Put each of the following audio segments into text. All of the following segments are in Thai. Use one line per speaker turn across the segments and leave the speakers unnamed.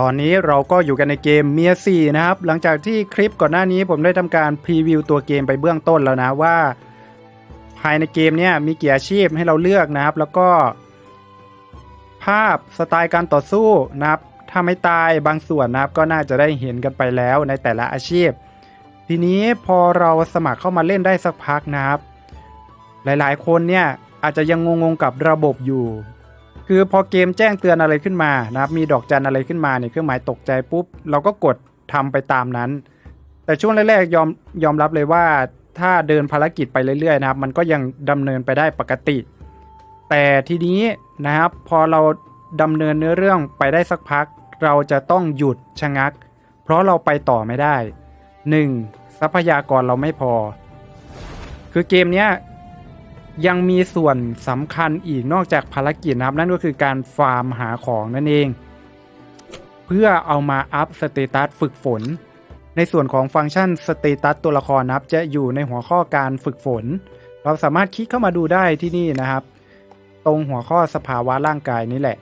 ตอนนี้เราก็อยู่กันในเกมเมียสี่นะครับ หลังจากที่คลิปก่อนหน้านี้ผมได้ทำการพรีวิวตัวเกมไปเบื้องต้นแล้วนะว่า ภายในเกมเนี่ยมีกี่อาชีพให้เราเลือกนะครับ แล้วก็ ภาพสไตล์การต่อสู้นะครับถ้าไม่ตายบางส่วนนะครับก็น่าจะได้เห็นกันไปแล้วในแต่ละอาชีพ ทีนี้พอเราสมัครเข้ามาเล่นได้สักพักนะครับ หลายๆ คนเนี่ยอาจจะยังงงๆกับระบบอยู่ คือพอเกมแจ้งเตือนอะไรขึ้นมานะครับมีดอกจันอะไรขึ้นมาเนี่ยเครื่องหมายตกใจปุ๊บ เราก็กดทำไปตามนั้น แต่ช่วงแรกๆยอมยอมรับเลยว่าถ้าเดินภารกิจไปเรื่อยๆนะครับ มันก็ยังดำเนินไปได้ปกติ แต่ทีนี้นะครับพอเราดำเนินเนื้อเรื่องไปได้สักพัก เราจะต้องหยุดชะงัก เพราะเราไปต่อไม่ได้ 1. ทรัพยากรเราไม่พอ คือเกมเนี้ย ยังมีส่วนสำคัญอีกนอกจากภารกิจนะครับ นั่นก็คือการฟาร์มหาของนั่นเอง เพื่อเอามาอัพสเตตัสฝึกฝน ในส่วนของฟังก์ชันสเตตัสตัวละครนะครับ จะอยู่ในหัวข้อการฝึกฝน เราสามารถคลิกเข้ามาดูได้ที่นี่นะครับ ตรงหัวข้อสภาวะร่างกายนี่แหละ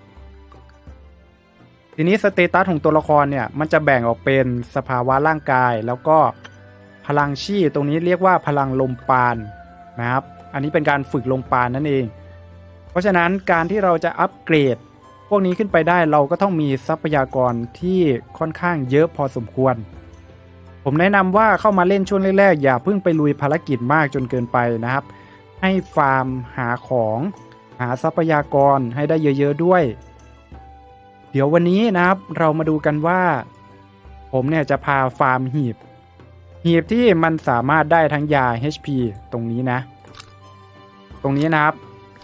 ทีนี้สเตตัสของตัวละครเนี่ยมันจะแบ่งออกเป็นสภาวะร่างกาย แล้วก็พลังชีตรงนี้เรียกว่าพลังลมปานนะครับ อันนี้เป็นการฝึกลมปานนั่นเอง เพราะฉะนั้นการที่เราจะอัปเกรด พวกนี้ขึ้นไปได้เราก็ต้องมีทรัพยากรที่ค่อนข้างเยอะพอสมควร ผมแนะนำว่าเข้ามาเล่นช่วงแรกๆอย่าเพิ่งไปลุยภารกิจมากจนเกินไปนะครับ ให้ฟาร์มหาของหาทรัพยากรให้ได้เยอะๆด้วย เดี๋ยววันนี้นะครับเรามาดูกันว่า ผมเนี่ยจะพาฟาร์มหีบ หีบที่มันสามารถได้ทั้งยา HP ตรงนี้นะ ตรงนี้นะครับ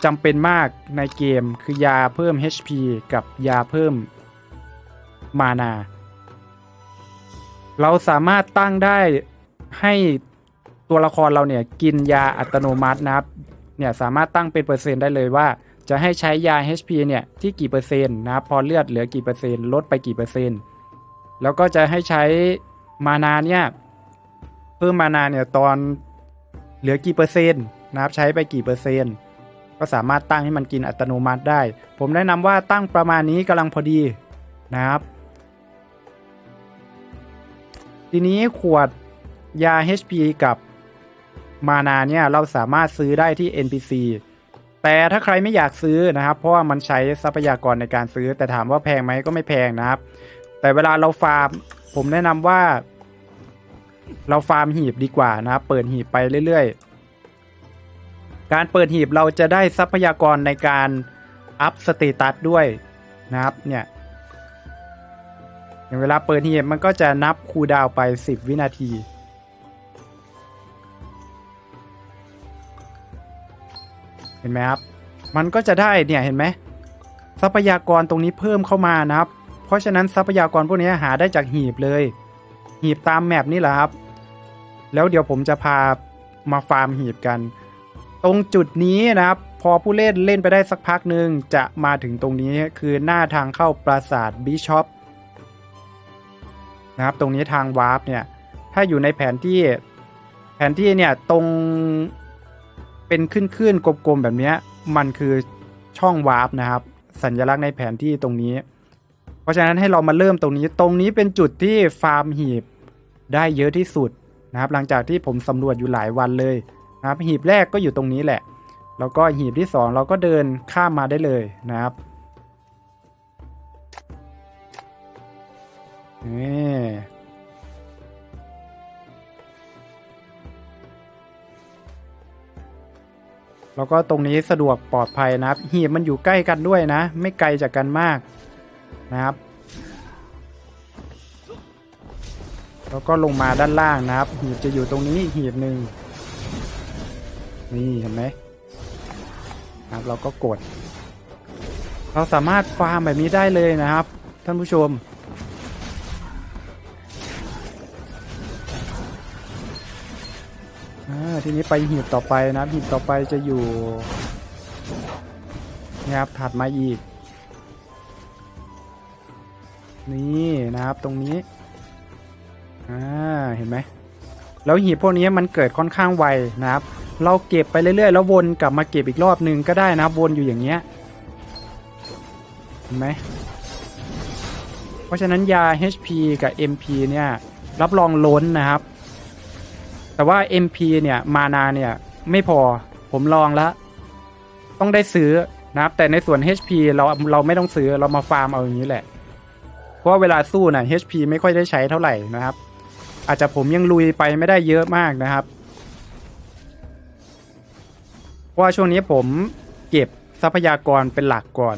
จำเป็นมากในเกมคือยาเพิ่ม HP กับยาเพิ่มมานา เราสามารถตั้งได้ให้ตัวละครเราเนี่ยกินยาอัตโนมัตินะครับเนี่ยสามารถตั้งเป็นเปอร์เซ็นต์ได้เลยว่า จะให้ใช้ยา HP เนี่ยที่กี่เปอร์เซ็นต์นะครับพอเลือดเหลือกี่เปอร์เซ็นต์ลดไปกี่เปอร์เซ็นต์แล้วก็จะให้ใช้มานาเนี่ยเพิ่มมานาเนี่ยตอนเหลือกี่เปอร์เซ็นต์ นะครับใช้ไปกี่เปอร์เซ็นต์ ก็สามารถตั้งให้มันกินอัตโนมัติได้ ผมแนะนำว่าตั้งประมาณนี้กำลังพอดีนะครับทีนี้ขวดยา HP กับมานาเนี่ยเราสามารถซื้อได้ที่ NPC แต่ถ้าใครไม่อยากซื้อนะครับ เพราะว่ามันใช้ทรัพยากรในการซื้อ แต่ถามว่าแพงไหมก็ไม่แพงนะครับ แต่เวลาเราฟาร์ม ผมแนะนำว่า เราฟาร์มหีบดีกว่านะครับ เปิดหีบไปเรื่อยๆ การเปิดหีบเราจะได้ทรัพยากรในการอัพสเตตัสด้วยนะครับเนี่ยอย่างเวลาเปิดหีบมันก็จะนับคูดาวไป 10 วินาที เห็นไหมครับ มันก็จะได้เนี่ยเห็นไหมทรัพยากรตรงนี้เพิ่มเข้ามานะครับ เพราะฉะนั้นทรัพยากรพวกนี้หาได้จากหีบเลย หีบตามแมปนี่แหละครับ แล้วเดี๋ยวผมจะพามาฟาร์มหีบกัน ตรงจุดนี้นะครับ พอผู้เล่นเล่นไปได้สักพักหนึ่งจะมาถึงตรงนี้คือหน้าทางเข้าปราสาทบิชอปนะครับ ตรงนี้ทางวาร์ปเนี่ย ถ้าอยู่ในแผนที่แผนที่เนี่ยตรงเป็นขึ้นๆกลมๆแบบนี้มันคือช่องวาร์ปนะครับ สัญลักษณ์ในแผนที่ตรงนี้ เพราะฉะนั้นให้เรามาเริ่มตรงนี้ตรงนี้เป็นจุดที่ฟาร์มหีบได้เยอะที่สุดนะครับ หลังจากที่ผมสำรวจอยู่หลายวันเลย นะครับหีบแรกก็อยู่ตรงนี้แหละ แล้วก็หีบที่สองเราก็เดินข้ามมาได้เลยนะครับนี่แล้วก็ตรงนี้สะดวกปลอดภัยนะครับ หีบมันอยู่ใกล้กันด้วยนะ ไม่ไกลจากกันมากนะครับ แล้วก็ลงมาด้านล่างนะครับ หีบจะอยู่ตรงนี้อีกหีบหนึ่ง นี่เห็นไหมครับเราก็กด เราสามารถฟาร์มแบบนี้ได้เลยนะครับ ท่านผู้ชม ทีนี้ไปหีบต่อไปนะหีบต่อไปจะอยู่นี่ครับถัดมาอีก นี่นะครับตรงนี้อ่าเห็นไหมแล้วหีบพวกนี้มันเกิดค่อนข้างไวนะครับ เราเก็บไปเรื่อยๆ แล้ววนกลับมาเก็บอีกรอบหนึ่งก็ได้นะครับวนอยู่อย่างเงี้ยเห็นไหมเพราะฉะนั้นยา HP กับ MP เนี่ยรับรองล้นนะครับ แต่ว่า MP เนี่ยมานาเนี่ยไม่พอผมลองแล้วต้องได้ซื้อนะครับแต่ในส่วน HP เราเราไม่ต้องซื้อเรามาฟาร์มเอาอย่างนี้แหละ เพราะเวลาสู้น่ะ HP ไม่ค่อยได้ใช้เท่าไหร่นะครับ อาจจะผมยังลุยไปไม่ได้เยอะมากนะครับ ว่าช่วงนี้ผมเก็บทรัพยากรเป็นหลักก่อน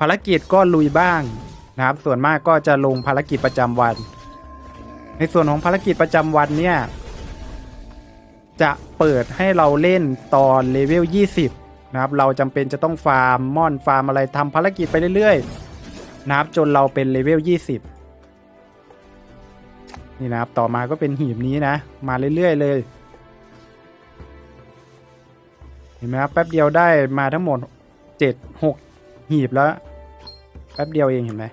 ภารกิจก็ลุยบ้างนะครับ ส่วนมากก็จะลงภารกิจประจำวัน ในส่วนของภารกิจประจำวันเนี่ย จะเปิดให้เราเล่นตอนเลเวล 20 นะครับ เราจำเป็นจะต้องฟาร์มม่อนฟาร์มอะไรทำภารกิจไปเรื่อยๆนะครับจนเราเป็นเลเวล 20 นี่นะครับ ต่อมาก็เป็นหีบนี้นะ มาเรื่อยๆเลย ห็นไหมครับแป๊บเดียวได้มาทั้งหมด7 6หีบแล้ว แป๊บเดียวเองเห็นไหม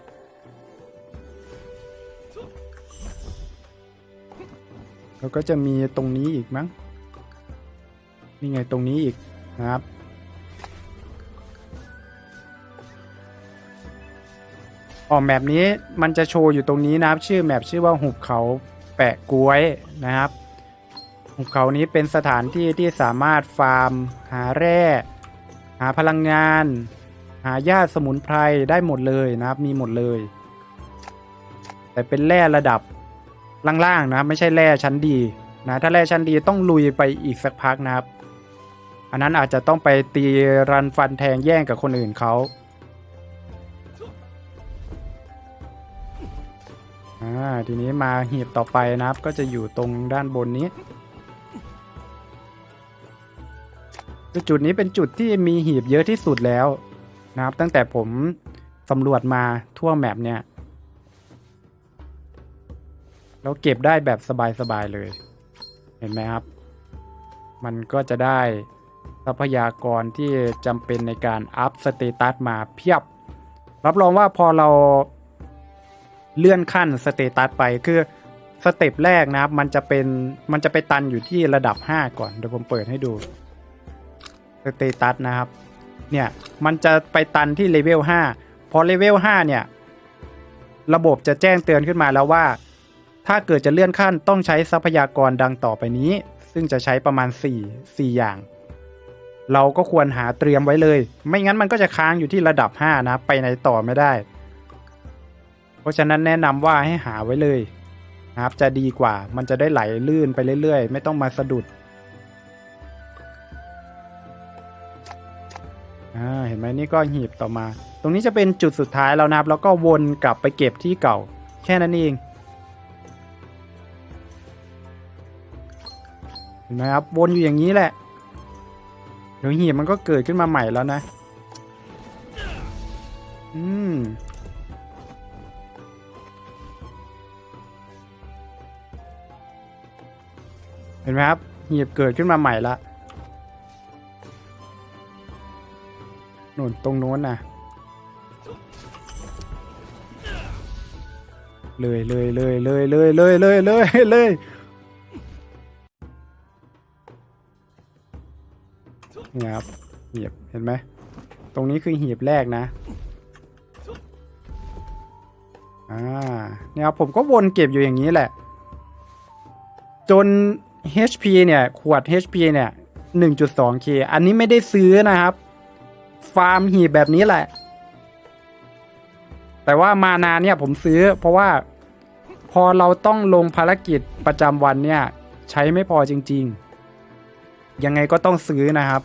แล้วก็จะมีตรงนี้อีกมั้งนี่ไงตรงนี้อีกนะครับ ออกแมปนี้มันจะโชว์อยู่ตรงนี้นะครับ ชื่อแมปชื่อว่าหุบเขาแปะกล้วยนะครับ หุบเขานี้เป็นสถานที่ที่สามารถฟาร์ม หาแร่ หาพลังงาน หาหญ้าสมุนไพรได้หมดเลยนะครับ มีหมดเลย แต่เป็นแร่ระดับล่างๆนะครับ ไม่ใช่แร่ชั้นดีนะถ้าแร่ชั้นดีต้องลุยไปอีกสักพักนะครับ อันนั้นอาจจะต้องไปตีรันฟันแทงแย่งกับคนอื่นเขาอ่าทีนี้มาหีบต่อไปนะครับ ก็จะอยู่ตรงด้านบนนี้ คือจุดนี้เป็นจุดที่มีหีบเยอะที่สุดแล้วนะครับ ตั้งแต่ผมสำรวจมาทั่วแมปเนี่ยแล้วเก็บได้แบบสบายๆเลย เห็นไหมครับ มันก็จะได้ทรัพยากรที่จำเป็นในการอัพสเตตัสมาเพียบ รับรองว่าพอเราเลื่อนขั้นสเตตัสไปคือสเต็ปแรกนะครับ มันจะเป็นมันจะไปตันอยู่ที่ระดับ 5 ก่อนเดี๋ยวผมเปิดให้ดู สเตตัสนะครับ เนี่ย มันจะไปตันที่เลเวล5พอเลเวล5เนี่ย ระบบจะแจ้งเตือนขึ้นมาแล้วว่า ถ้าเกิดจะเลื่อนขั้นต้องใช้ทรัพยากรดังต่อไปนี้ ซึ่งจะใช้ประมาณ 4 4 อย่าง เราก็ควรหาเตรียมไว้เลย ไม่งั้นมันก็จะค้างอยู่ที่ระดับ 5 นะ ไปไหนต่อไม่ได้ เพราะฉะนั้นแนะนำว่าให้หาไว้เลยนะครับ จะดีกว่า มันจะได้ไหลลื่นไปเรื่อยๆ ไม่ต้องมาสะดุด อ่าเห็นไหมนี่ก็หีบต่อมา ตรงนี้จะเป็นจุดสุดท้ายแล้วนะครับ แล้วก็วนกลับไปเก็บที่เก่า แค่นั้นเองเห็นไหมครับวนอยู่อย่างนี้แหละเดี๋ยวหีบมันก็เกิดขึ้นมาใหม่แล้วนะ อืมเห็นไหมครับหีบเกิดขึ้นมาใหม่ละ นตรงโน้นน่ะ เลยเลยเลยเลยเลยเลยเลยเลยเลยนี่ครับหีบเห็นไหมตรงนี้คือหีบแรกนะอ่าเนี่ยครับผมก็วนเก็บอยู่อย่างนี้แหละ จน HP เนี่ย ขวด HP เนี่ย 1.2K อันนี้ไม่ได้ซื้อนะครับ ฟาร์มหีบแบบนี้แหละ แต่ว่ามานาเนี่ยผมซื้อ เพราะว่าพอเราต้องลงภารกิจประจำวันเนี่ยใช้ไม่พอจริง ๆ ยังไงก็ต้องซื้อนะครับ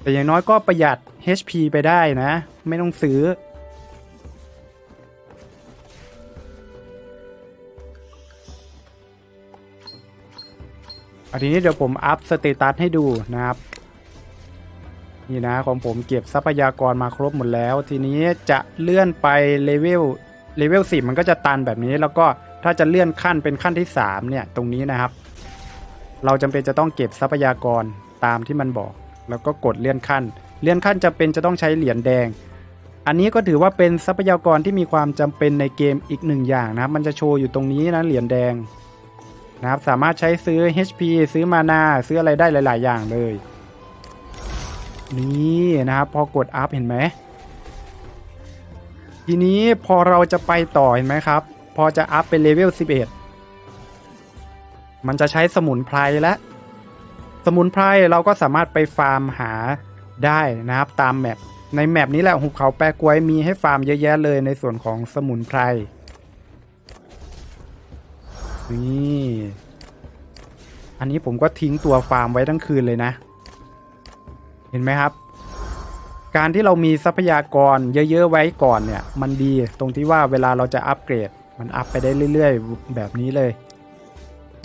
แต่อย่างน้อยก็ประหยัด HP ไปได้นะ ไม่ต้องซื้อ อันนี้เดี๋ยวผมอัพสเตตัสให้ดูนะครับ นี่นะของผมเก็บทรัพยากรมาครบหมดแล้ว ทีนี้จะเลื่อนไปเลเวลเลเวลสิมันก็จะตันแบบนี้ แล้วก็ถ้าจะเลื่อนขั้นเป็นขั้นที่3เนี่ยตรงนี้นะครับ เราจำเป็นจะต้องเก็บทรัพยากรตามที่มันบอก แล้วก็กดเลื่อนขั้น เลื่อนขั้นจะเป็นจะต้องใช้เหรียญแดง อันนี้ก็ถือว่าเป็นทรัพยากรที่มีความจำเป็นในเกมอีกหนึ่งอย่างนะครับ มันจะโชว์อยู่ตรงนี้นะเหรียญแดงนะครับสามารถใช้ซื้อ HP ซื้อมานาซื้ออะไรได้หลาย ๆ อย่างเลย นี่นะครับพอกดอัพเห็นไหมทีนี้พอเราจะไปต่อเห็นไหมครับ พอจะอัพเป็นเลเวล 11 มันจะใช้สมุนไพรและสมุนไพรเราก็สามารถไปฟาร์มหาได้นะครับตามแมปในแมปนี้แหละหุบเขาแปรกวยมีให้ฟาร์มเยอะแยะเลยในส่วนของสมุนไพรนี่อันนี้ผมก็ทิ้งตัวฟาร์มไว้ทั้งคืนเลยนะ เห็นไหมครับ การที่เรามีทรัพยากรเยอะๆไว้ก่อนเนี่ย มันดีตรงที่ว่าเวลาเราจะอัปเกรด มันอัพไปได้เรื่อยๆ แบบนี้เลย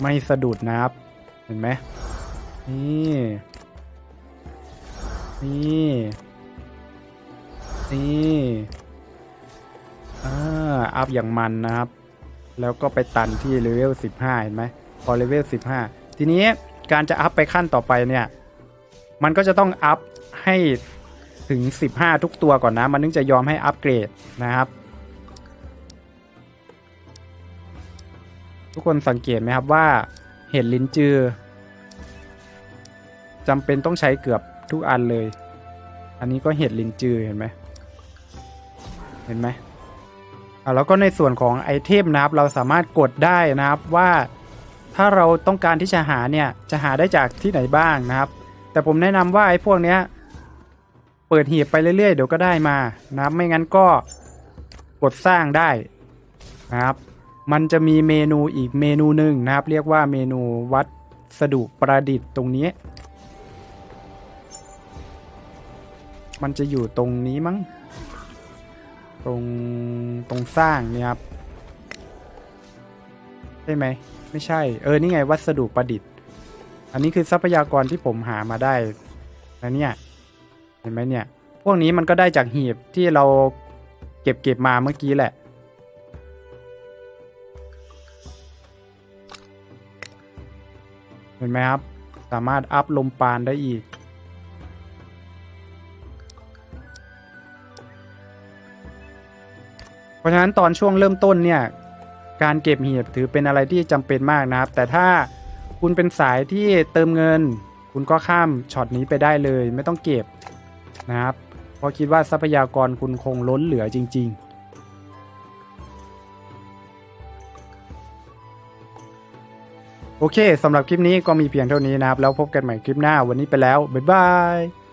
ไม่สะดุดนะครับ เห็นไหมนี่นี่นี่อ่าอัพอย่างมันนะครับ แล้วก็ไปตันที่เลเวล15 เห็นไหมพอเลเวล15 ทีนี้การจะอัพไปขั้นต่อไปเนี่ย มันก็จะต้องอัพให้ถึง 15 ทุกตัวก่อนนะ มันถึงจะยอมให้อัปเกรดนะครับ ทุกคนสังเกตไหมครับว่าเห็ดลิ้นจือจำเป็นต้องใช้เกือบทุกอันเลย อันนี้ก็เห็ดลิ้นจือเห็นไหมเห็นไหมอ่าแล้วก็ในส่วนของไอเทมนะครับ เราสามารถกดได้นะครับว่าถ้าเราต้องการที่จะหาเนี่ยจะหาได้จากที่ไหนบ้างนะครับ แต่ผมแนะนำว่าไอ้พวกเนี้ย เปิดหีบไปเรื่อยๆ เดี๋ยวก็ได้มานะครับ ไม่งั้นก็กดสร้างได้นะครับ มันจะมีเมนูอีกเมนูหนึ่งนะครับ เรียกว่าเมนูวัสดุประดิษฐ์ตรงนี้ มันจะอยู่ตรงนี้มั้ง ตรงตรงสร้างเนี่ยครับ ใช่ไหม ไม่ใช่ เออ นี่ไงวัสดุประดิษฐ์ อันนี้คือทรัพยากรที่ผมหามาได้นะเนี่ย เห็นไหมเนี่ย พวกนี้มันก็ได้จากหีบที่เราเก็บเก็บมาเมื่อกี้แหละ เห็นไหมครับ สามารถอัพลมปานได้อีก เพราะฉะนั้นตอนช่วงเริ่มต้นเนี่ย การเก็บหีบถือเป็นอะไรที่จำเป็นมากนะครับ แต่ถ้า คุณเป็นสายที่เติมเงิน คุณก็ข้ามช็อตนี้ไปได้เลย ไม่ต้องเก็บนะครับ เพราะคิดว่าทรัพยากรคุณคงล้นเหลือจริง ๆโอเค สำหรับคลิปนี้ก็มีเพียงเท่านี้นะครับ แล้วพบกันใหม่คลิปหน้าวันนี้ไปแล้ว บ๊ายบาย